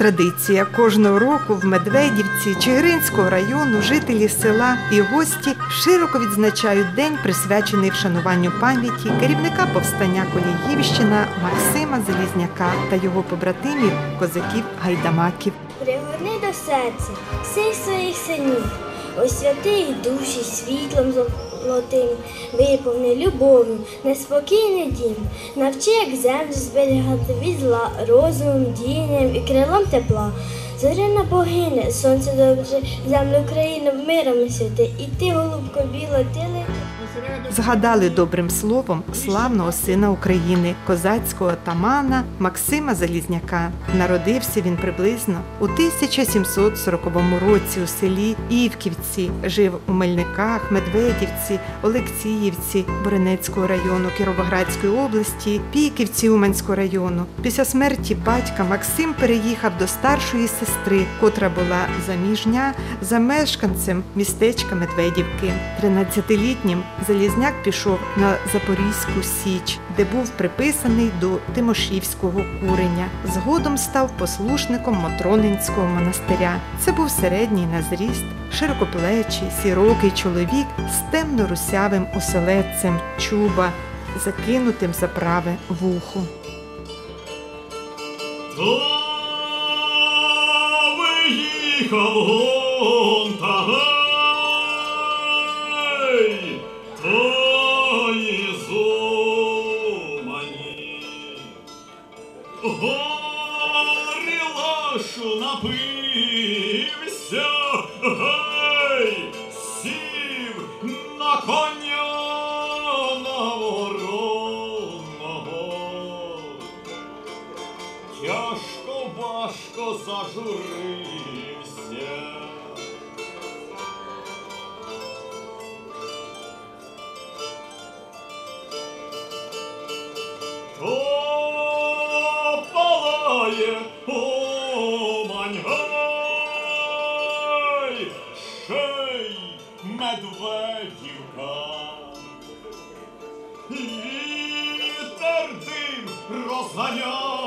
Традиція. Кожного року в Медведівці Чигиринського району жителі села і гості широко відзначають день, присвячений вшануванню пам'яті керівника повстання Коліївщина Максима Залізняка та його побратимів козаків гайдамаків. Пригорни до серця всіх своїх синів, освяти душі світлом золотим, виповни любов'ю, неспокійний дім, навчи, як землю зберігати від зла, розумом, діянням і крилом тепла. Зоряна богиня, сонце добре, землю країну миром святи, і ти, голубко біла, ти лети. Згадали добрим словом славного сина України, козацького тамана Максима Залізняка. Народився він приблизно у 1740 році у селі Івківці. Жив у Мельниках, Медведівці, Олексіївці Боренецького району Кіровоградської області, Піківці Уманського району. Після смерті батька Максим переїхав до старшої сестри, котра була заміжня за мешканцем містечка Медведівки. 13-літнім Залізняк пішов на Запорізьку Січ, де був приписаний до Тимошівського куреня. Згодом став послушником Мотронинського монастиря. Це був середній на зріст, широкоплечий, сірокий чоловік з темно-русявим оселедцем, чуба, закинутим за праве вухо. Виїхав гон розганяє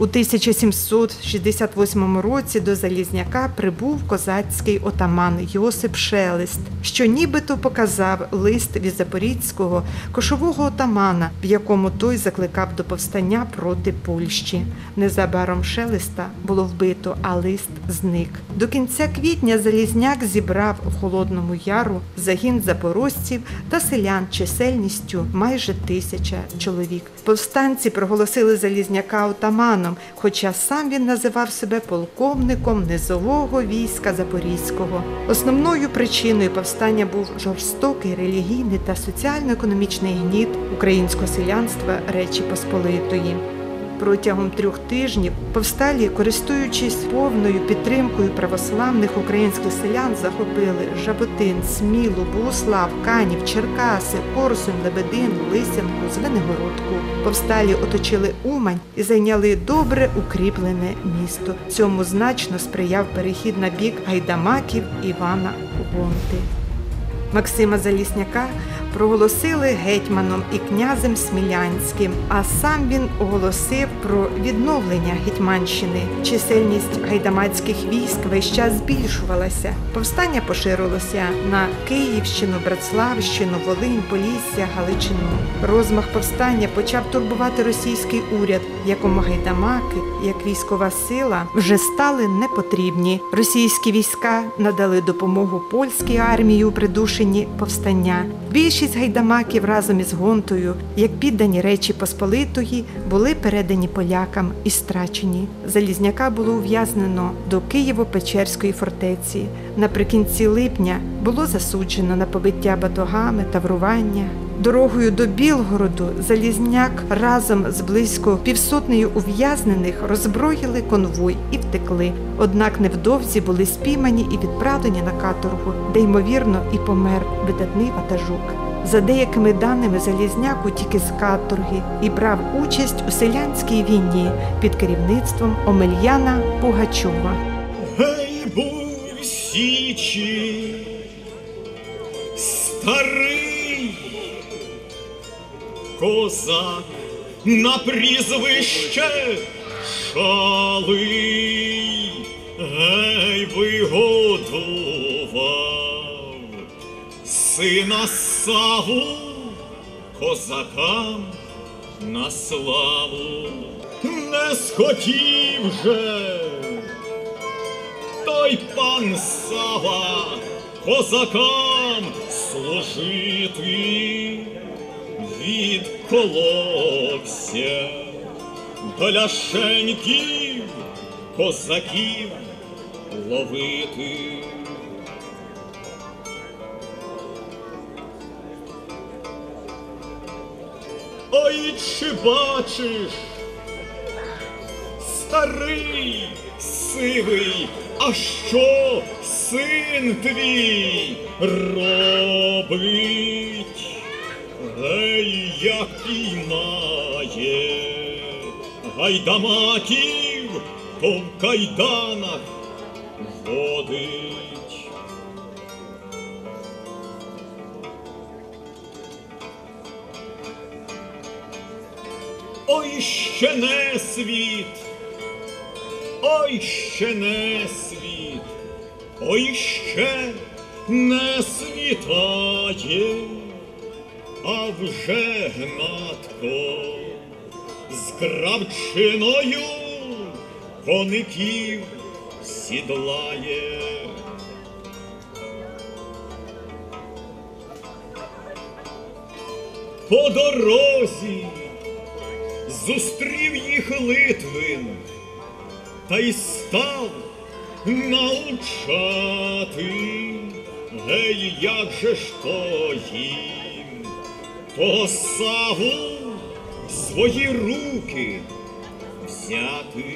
У 1768 році до Залізняка прибув козацький отаман Йосип Шелест, що нібито показав лист від запорізького кошового отамана, в якому той закликав до повстання проти Польщі. Незабаром Шелеста було вбито, а лист зник. До кінця квітня Залізняк зібрав в Холодному Яру загін запорожців та селян чисельністю майже тисяча чоловік. Повстанці проголосили Залізняка отаманом, хоча сам він називав себе полковником низового війська Запорізького. Основною причиною повстання був жорстокий релігійний та соціально-економічний гніт українського селянства Речі Посполитої. Протягом трьох тижнів повсталі, користуючись повною підтримкою православних українських селян, захопили Жаботин, Смілу, Богослав, Канів, Черкаси, Корсунь, Лебедин, Лисянку, Звенигородку. Повсталі оточили Умань і зайняли добре укріплене місто. Цьому значно сприяв перехід на бік гайдамаків Івана Гонти. Максима Залісняка проголосили гетьманом і князем Смілянським, а сам він оголосив про відновлення Гетьманщини. Чисельність гайдамацьких військ весь час збільшувалася. Повстання поширилося на Київщину, Братславщину, Волинь, Полісся, Галичину. Розмах повстання почав турбувати російський уряд, якому гайдамаки, як військова сила, вже стали непотрібні. Російські війська надали допомогу польській армії у придушенні повстання. Більшість гайдамаків разом із Гонтою, як піддані Речі Посполитої, були передані полякам і страчені. Залізняка було ув'язнено до Києво-Печерської фортеці. Наприкінці липня було засуджено на побиття батогами, таврування. Дорогою до Білгороду Залізняк разом з близько півсотнею ув'язнених роззброїли конвой і втекли. Однак невдовзі були спіймані і відправлені на каторгу, де ймовірно і помер видатний ватажок. За деякими даними Залізняк утік із каторги і брав участь у селянській війні під керівництвом Омельяна Пугачова. Гей, бусь, Січі старий! Козак на прізвище Шалий. Гей вигодував сина Саву козакам на славу не схотів же той пан Сава козакам служити відколовся до ляшеньків козаків ловити. Чи бачиш, старий, сивий, а що син твій робить? Гей, як піймає гайдамаків, то в кайданах водить. Ой, ще не світ, ой, ще не світ, ой, ще не світає, а вже гнатко з кравчиною коників сідлає. По дорозі зустрів їх Литвин та й став научати. Гей, як же ж то їм, того саву в свої руки взяти.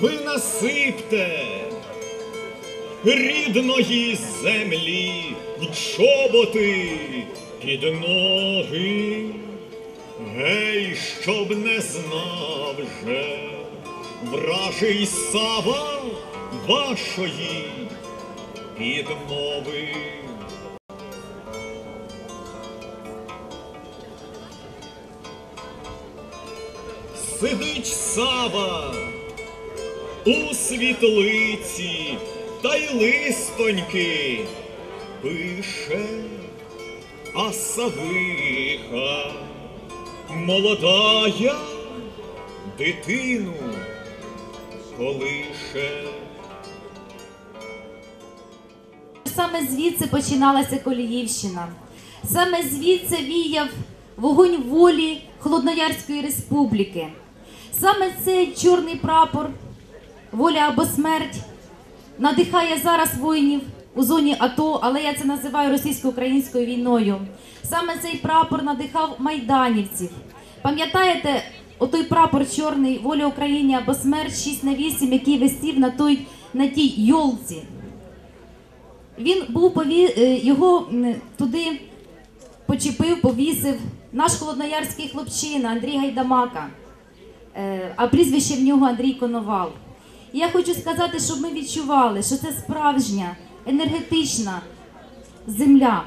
Ви насипте рідної землі в чоботи під ноги. Гей, щоб не знав же вражий сава вашої підмови. Сидить сава у світлиці та й листоньки пише, а савиха молодая дитину колише. Саме звідси починалася Коліївщина. Саме звідси віяв вогонь волі Холодноярської республіки. Саме цей чорний прапор, воля або смерть, надихає зараз воїнів у зоні АТО, але я це називаю російсько-українською війною. Саме цей прапор надихав майданівців. Пам'ятаєте, отой прапор чорний воля Україні або смерть 6 на 8, який висів на той на тій йолці. Він був пові... е, його туди почепив, повісив наш холодноярський хлопчина Андрій Гайдамака, Е, а прізвище в нього Андрій Коновал. Я хочу сказати, щоб ми відчували, що це справжня енергетична земля,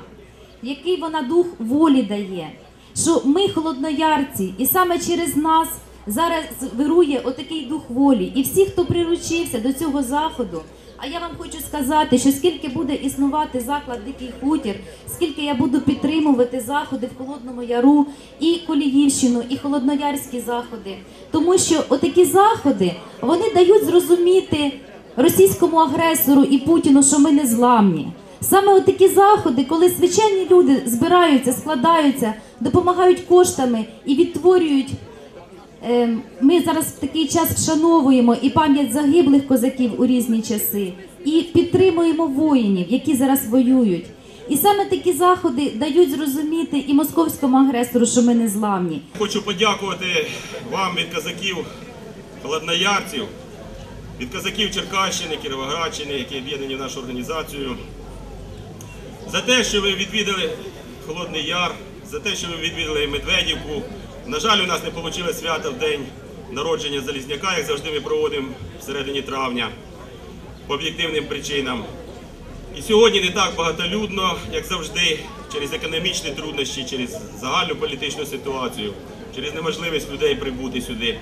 який вона дух волі дає. Що ми холодноярці, і саме через нас зараз вирує отакий дух волі. І всі, хто приручився до цього заходу. А я вам хочу сказати, що скільки буде існувати заклад Дикий хутір, скільки я буду підтримувати заходи в Холодному Яру, і Коліївщину, і холодноярські заходи. Тому що отакі заходи вони дають зрозуміти російському агресору і Путіну, що ми не зламні. Саме от такі заходи, коли звичайні люди збираються, складаються, допомагають коштами і відтворюють. Е, Ми зараз в такий час вшановуємо і пам'ять загиблих козаків у різні часи, і підтримуємо воїнів, які зараз воюють. І саме такі заходи дають зрозуміти і московському агресору, що ми не зламні. Хочу подякувати вам від казаків холодноярців, від казаків Черкащини, Кіровоградщини, які об'єднані в нашу організацію, за те, що ви відвідали Холодний Яр, за те, що ви відвідали Медведівку, На жаль, у нас не вийшло свято в день народження Залізняка, як завжди ми проводимо в середині травня по об'єктивним причинам. І сьогодні не так багатолюдно, як завжди, через економічні труднощі, через загальну політичну ситуацію, через неможливість людей прибути сюди.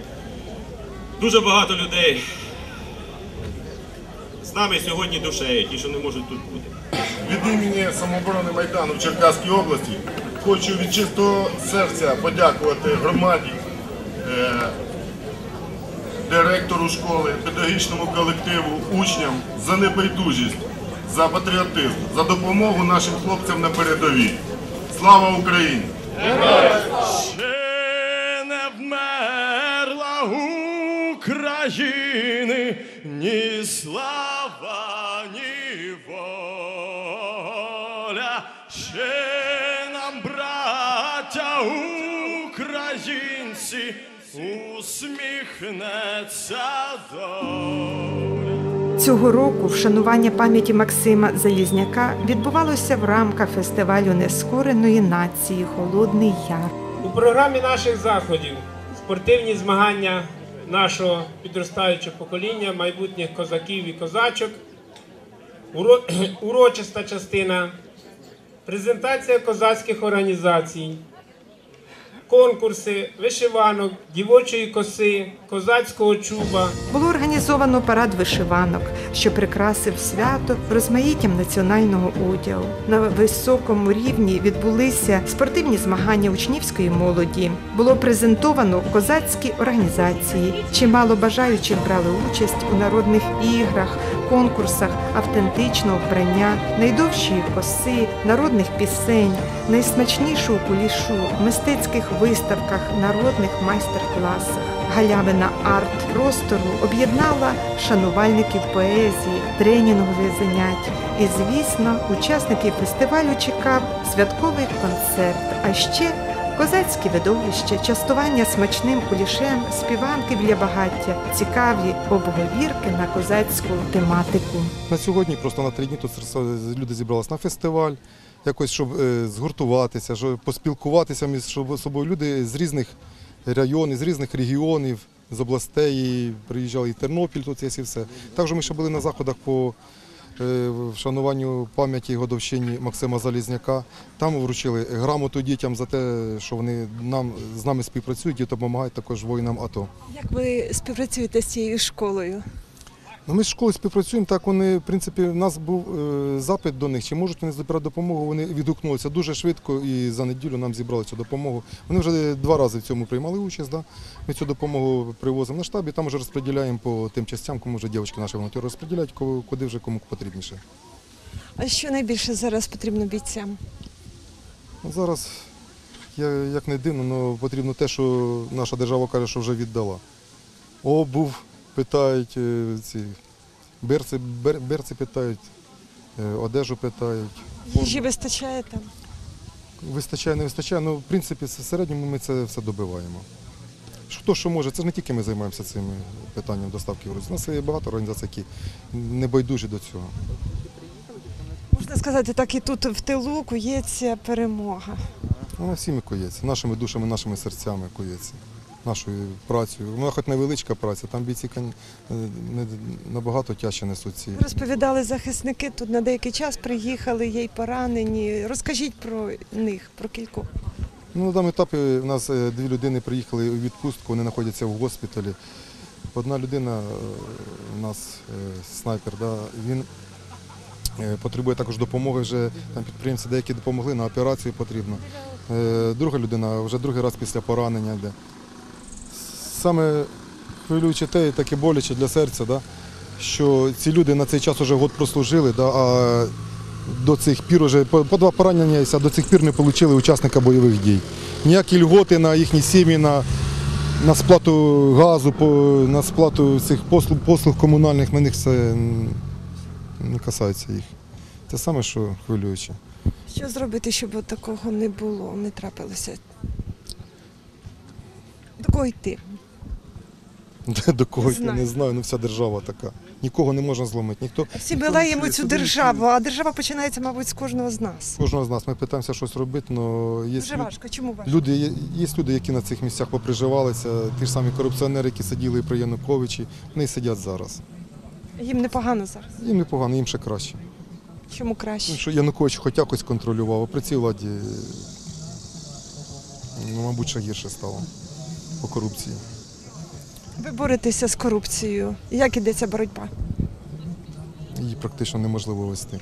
Дуже багато людей з нами сьогодні душею, ті, що не можуть тут бути. Від імені самооборони Майдану в Черкаській області хочу від чистого серця подякувати громаді, е, директору школи, педагогічному колективу, учням за небайдужість, за патріотизм, за допомогу нашим хлопцям на передовій. Слава Україні! Ще не вмерла України ні слава, Цього року вшанування пам'яті Максима Залізняка відбувалося в рамках фестивалю нескореної нації Холодний Яр. У програмі наших заходів спортивні змагання нашого підростаючого покоління, майбутніх козаків і козачок, урочиста частина, презентація козацьких організацій, конкурси, вишиванок, дівочої коси, козацького чуба. Було організовано парад вишиванок, що прикрасив свято розмаїттям національного одягу. На високому рівні відбулися спортивні змагання учнівської молоді. Було презентовано козацькі організації. Чимало бажаючих брали участь у народних іграх, конкурсах автентичного вбрання, найдовшої коси, народних пісень, найсмачнішого кулішу, мистецьких виставках, народних майстер-класах. Галявина арт-простору об'єднала шанувальників поезії, тренінгових занять. І, звісно, учасників фестивалю чекав святковий концерт, а ще козацькі видовища, частування смачним кулішем, співанки біля багаття, цікаві обговірки на козацьку тематику. На сьогодні просто на три дні тут люди зібралися на фестиваль, якось щоб е, згуртуватися, щоб поспілкуватися між собою. Люди з різних районів, з різних регіонів, з областей приїжджали і Тернопіль, тут є і все. Також ми ще були на заходах по вшануванню пам'яті годовщині Максима Залізняка. Там вручили грамоту дітям за те, що вони нам з нами співпрацюють і допомагають також воїнам АТО. Як ви співпрацюєте з цією школою? Ну, ми з школою співпрацюємо. Так вони, в принципі, в нас був е, запит до них, чи можуть вони збирати допомогу. Вони відгукнулися дуже швидко і за неділю нам зібрали цю допомогу. Вони вже два рази в цьому приймали участь. Да? Ми цю допомогу привозимо на штаб і там вже розподіляємо по тим частям, кому вже дівчатки наші волонтери розподіляють, куди вже кому потрібніше. А що найбільше зараз потрібно бійцям? Ну, зараз, я, як не дивно, але потрібно те, що наша держава каже, що вже віддала. Обув питають, е, ці, берці, бер, берці питають, е, одежу питають. Їжі вистачає там? Вистачає, не вистачає, ну в принципі в середньому ми це все добиваємо. Хто що може, це ж не тільки ми займаємося цим питанням доставки грузів. У нас є багато організацій, які не байдужі до цього. Можна сказати, так і тут в тилу кується перемога. Вона всіми кується, нашими душами, нашими серцями кується, нашою працею. Вона хоч невеличка праця, там бійці е, набагато тяжче несуть ці. Розповідали захисники, тут на деякий час приїхали, є й поранені. Розкажіть про них, про кількох. Ну, на даному етапі у нас е, дві людини приїхали у відпустку, вони знаходяться в госпіталі. Одна людина е, у нас снайпер, да, він потребує також допомоги. Вже там підприємці деякі допомогли, на операцію потрібно. Друга людина вже другий раз після поранення йде. Саме хвилююче те таке боляче для серця, да, що ці люди на цей час вже год прослужили, да, а до цих пір по, по два поранення, а до цих пір не отримали учасника бойових дій. Ніякі льготи на їхні сім'ї, на, на сплату газу, по, на сплату цих послуг, послуг комунальних, на них це не касається їх. Це саме, що хвилююче. Що зробити, щоб такого не було, не трапилося? До кого йти? До кого йти, Знаю. не знаю, ну вся держава така. нікого не можна зломити. Ніхто Всі чує, цю державу, а держава починається, мабуть, з кожного з нас. Кожного з нас ми питаємося щось робити, але є Дуже важко. Чому важко? люди, є, є люди, які на цих місцях поприживалися, ті ж самі корупціонери, які сиділи при Януковичі, вони сидять зараз. Їм непогано зараз. Їм непогано, їм ще краще. Чому краще? що Янукович хоч якось контролював, а при цій владі, ну, мабуть, ще гірше стало по корупції. Ви боретеся з корупцією. Як ідеться боротьба? Її практично неможливо вести.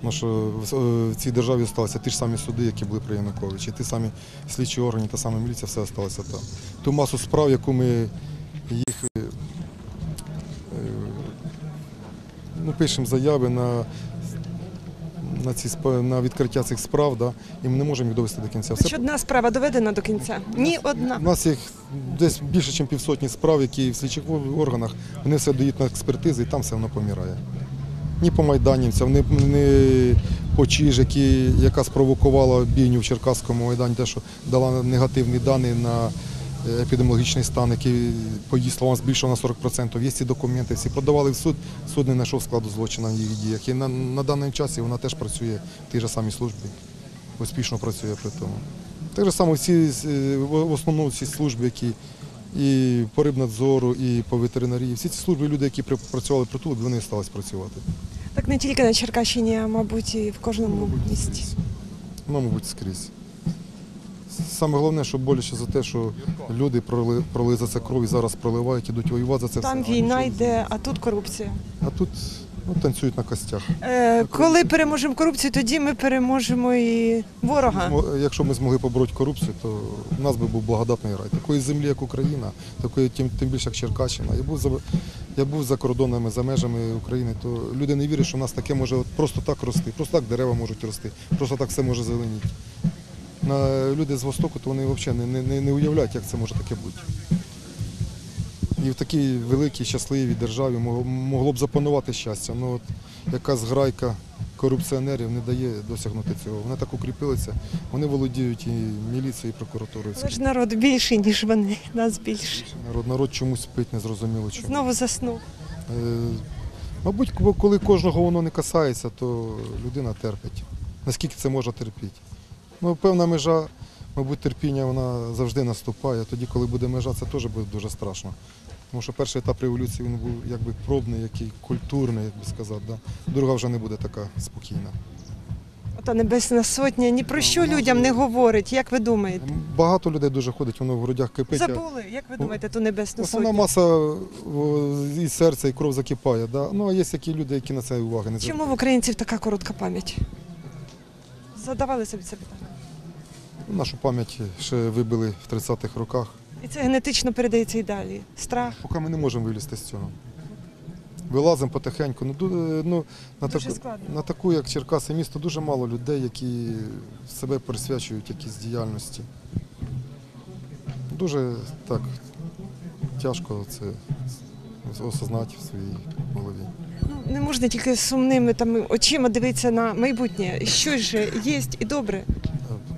Тому що в- е, цій державі залишилися ті ж самі суди, які були при Януковичі, ті самі слідчі органи, та сама міліція, все залишилося там. Ту масу справ, яку ми їх е, е, ну, пишемо заяви на, на, ці, на відкриття цих справ, да, і ми не можемо їх довести до кінця. Хоч одна справа доведена до кінця? Ні, одна. У нас їх десь більше, ніж півсотні справ, які в слідчих органах, вони все дають на експертизи і там все воно помирає. Ні по майданівцям, ні, ні по Чижики, яка спровокувала бійню в Черкаському майдані, те, що дала негативні дані на епідеміологічний стан, який, по її словам, збільшив на 40%. Є ці документи, всі подавали в суд, суд не знайшов складу злочину в її діях. І на, на даний час вона теж працює в тій же самій службі, успішно працює при тому. Так же само всі е, в основному всі служби, які і по рибнадзору, і по ветеринарії, всі ці служби, люди, які працювали при тулубі, вони стали працювати. Так не тільки на Черкащині, а мабуть і в кожному місті. Ну, мабуть, скрізь. Саме головне, що боляче за те, що люди пролили, пролили за це кров і зараз проливають, ідуть воювати за це Там все. війна йде, а тут корупція. А тут ну, танцюють на костях. Е, коли переможемо корупцію, тоді ми переможемо і ворога. Якщо ми змогли побороти корупцію, то в нас би був благодатний рай. Такої землі, як Україна, такої тим, тим більше як Черкащина. Я був за я був за кордонами, за межами України, то люди не вірять, що в нас таке може просто так рости, просто так дерева можуть рости, просто так все може зеленіти. На люди з Востоку, то вони взагалі не, не, не уявляють, як це може таке бути. І в такій великій, щасливій державі могло, б запанувати щастя. Ну, от якась грайка корупціонерів не дає досягнути цього. Вони так укріпилися, вони володіють і міліцією, і прокуратурою. Ж народ більший, ніж вони, нас більше. Народ, народ чомусь спить, незрозуміло чому. Знову заснув. Е, Мабуть, коли кожного воно не касається, то людина терпить. Наскільки це може терпіти? Ну, певна межа, мабуть, терпіння вона завжди наступає. Тоді, коли буде межа, це теж буде дуже страшно. Тому що перший етап революції він був якби пробний, який культурний, як би сказати. Да? Друга вже не буде така спокійна. Ота Небесна Сотня ні про що людям не говорить. Як ви думаєте? Багато людей дуже ходить, воно в грудях кипить. Забули, як ви думаєте, ту Небесну Основна Сотню? маса і серця, і кров закипає. Да? Ну, а є такі люди, які на це уваги не звертають. Чому в українців така коротка пам'ять? Задавали собі це питання. Нашу пам'ять ще вибили в 30-х роках. І це генетично передається і далі. Страх. Поки ми не можемо вилізти з цього. Вилазимо потихеньку. Ну, ну, на, таку, на таку, як Черкаси, місто, дуже мало людей, які себе присвячують якійсь діяльності. Дуже так тяжко це осознати в своїй голові. Ну, не можна тільки сумними там, очима дивитися на майбутнє. Щось же є і добре.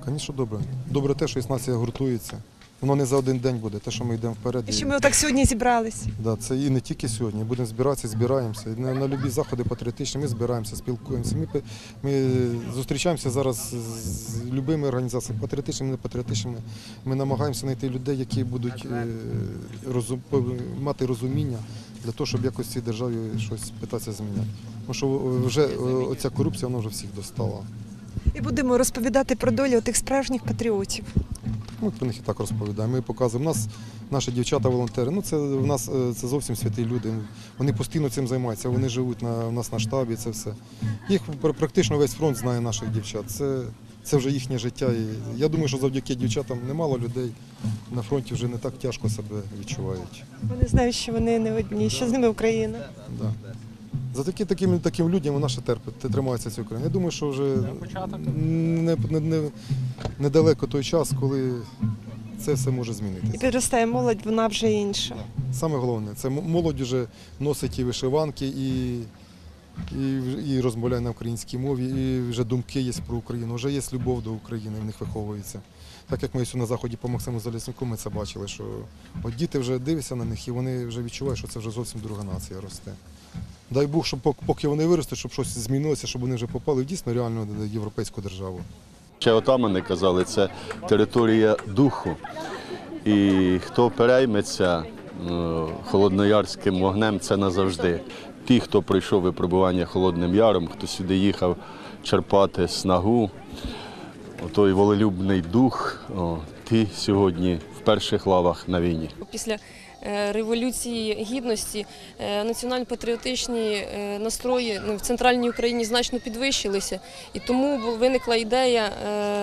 Звісно, добре. Добре те, що нація гуртується. Воно не за один день буде, те, що ми йдемо вперед. І що ми отак сьогодні зібрались. Да, це і не тільки сьогодні. Будемо збиратися, збираємося. На, на любі заходи патріотичні ми збираємося, спілкуємося. Ми, ми зустрічаємося зараз з, любими організаціями, патріотичними, не патріотичними. Ми намагаємося знайти людей, які будуть е, розум, мати розуміння для того, щоб якось цій державі щось питатися зміняти. Тому що е, вже е, оця корупція вона вже всіх достала. І будемо розповідати про долю тих справжніх патріотів. Ми про них і так розповідаємо. Ми показуємо. У нас наші дівчата-волонтери. Ну це в нас е, це зовсім святі люди. Вони постійно цим займаються. Вони живуть на у нас на штабі. Це все. Їх практично весь фронт знає наших дівчат. Це, це вже їхнє життя. І я думаю, що завдяки дівчатам немало людей на фронті вже не так тяжко себе відчувають. Вони знають, що вони не одні, що з ними Україна. Да. За такі, таким, таким людям вона ще терпить, тримається ця Україна. Я думаю, що вже не, не, не, недалеко той час, коли це все може змінитися. І підростає молодь, вона вже інша. Саме головне, це молодь вже носить і вишиванки, і, і, і розмовляє на українській мові, і вже думки є про Україну, вже є любов до України, в них виховується. Так як ми сьогодні на заході по Максиму Заліснику, ми це бачили, що от діти вже дивляться на них і вони вже відчувають, що це вже зовсім друга нація росте. Дай Бог, щоб пок- поки вони виростуть, щоб щось змінилося, щоб вони вже попали в дійсно реальну європейську державу. Ще отамани казали, це територія духу. І хто перейметься е, холодноярським вогнем, це назавжди. Ті, хто пройшов випробування холодним яром, хто сюди їхав черпати снагу, той волелюбний дух, ті сьогодні в перших лавах на війні. Після революції гідності е, національно-патріотичні е, настрої ну, в центральній Україні значно підвищилися, і тому виникла ідея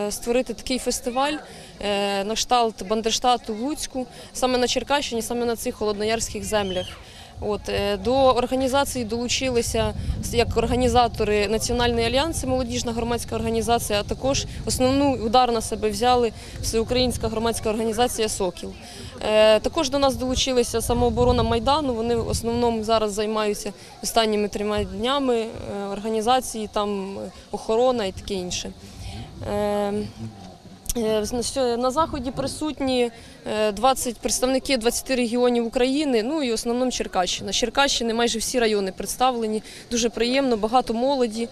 е, створити такий фестиваль е, на кшталт Бандерштату в Луцьку, саме на Черкащині, саме на цих холодноярських землях. От е, до організації долучилися як організатори Національний альянс, молодіжна громадська організація, а також основну удар на себе взяли всеукраїнська громадська організація Сокіл. Е, Також до нас долучилися самооборона Майдану. Вони в основному зараз займаються останніми трьома днями е, організації, там охорона і таке інше. Е, Е, на заході присутні е, 20 представники 20 регіонів України, ну і в основному Черкащина. Черкащини майже всі райони представлені. Дуже приємно, багато молоді.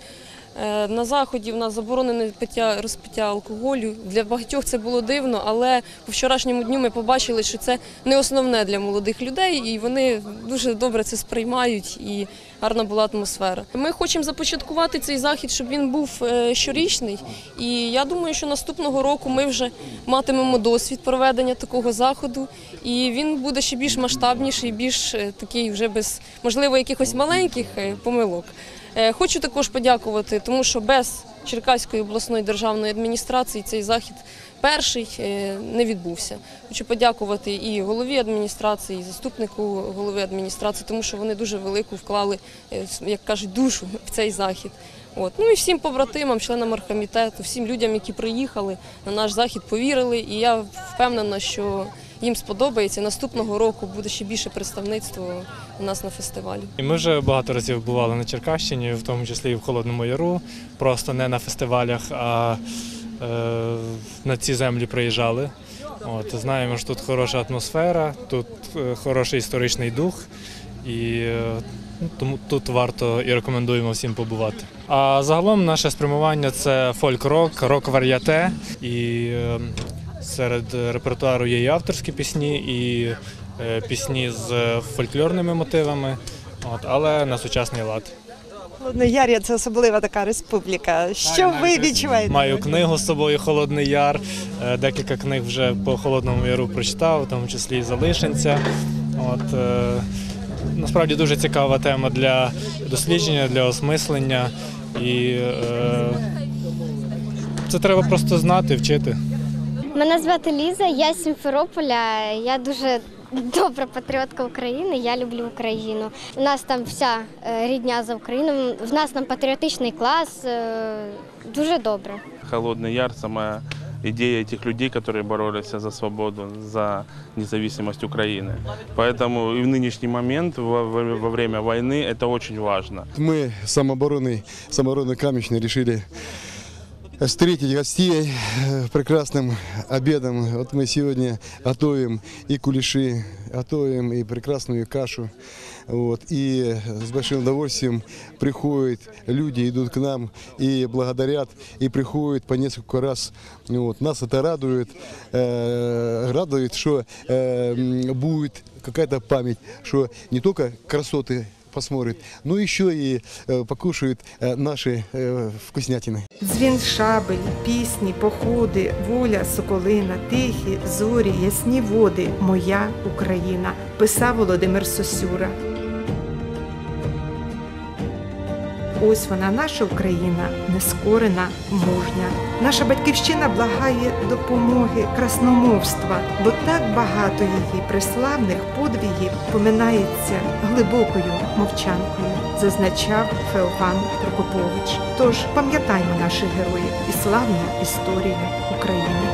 Е, На заході в нас заборонене пиття розпиття алкоголю. Для багатьох це було дивно, але по вчорашньому дню ми побачили, що це не основне для молодих людей, і вони дуже добре це сприймають. І гарна була атмосфера. Ми хочемо започаткувати цей захід, щоб він був е, щорічний. І я думаю, що наступного року ми вже матимемо досвід проведення такого заходу, і він буде ще більш масштабніший, більш е, такий вже без можливо якихось маленьких е, помилок. Хочу також подякувати, тому що без Черкаської обласної державної адміністрації цей захід перший е, не відбувся. Хочу подякувати і голові адміністрації, і заступнику голови адміністрації, тому що вони дуже велику вклали, е, як кажуть, душу в цей захід. От. Ну і всім побратимам, членам оргкомітету, всім людям, які приїхали на наш захід, повірили. І я впевнена, що їм сподобається. Наступного року буде ще більше представництво у нас на фестивалі. Ми вже багато разів бували на Черкащині, в тому числі і в Холодному Яру, просто не на фестивалях, а е, на ці землі приїжджали. От, знаємо, що тут хороша атмосфера, тут е, хороший історичний дух, і е, ну, тому тут варто і рекомендуємо всім побувати. А загалом наше спрямування це фольк-рок, рок-вар'яте. І е, серед репертуару є і авторські пісні, і е, пісні з фольклорними мотивами, от, але на сучасний лад. Холоднояр'я це особлива така республіка. Що ви відчуваєте? Маю книгу з собою Холодний Яр. Е, Декілька книг вже по Холодному Яру прочитав, в тому числі і Залишенця. От, е, насправді дуже цікава тема для дослідження, для осмислення. І е, це треба просто знати, вчити. Мене звати Ліза, я з Сімферополя. Я дуже добра патріотка України. Я люблю Україну. У нас там вся е, рідня за Україну. В нас там патріотичний клас. е, Дуже добре. Холодный Яр, сама идея этих людей, которые боролись за свободу, за независимость Украины. Поэтому и в нынешний момент, во, во- во время войны, это очень важно. Мы, самообороны, самообороны Каменщины, решили встретить гостей э, прекрасным обедом. Вот мы сегодня готовим и кулеши, готовим и прекрасную кашу. Вот. И с большим удовольствием приходят люди, идут к нам и благодарят, и приходят по несколько раз. Вот. Нас это радует, э, радует, что э, будет какая-то память, что не только красоты посмотрят, но еще и э, покушают э, наши э, вкуснятины. Дзвін шабель, пісні, походи, воля, соколина, тихі, зорі, ясні води, моя Україна, писав Володимир Сосюра. Ось вона, наша Україна, нескорена, мужня. Наша батьківщина благає допомоги красномовства, бо так багато її приславних подвігів поминається глибокою мовчанкою, зазначав Феофан Прокопович. Тож пам'ятаймо наших героїв і славну історію України.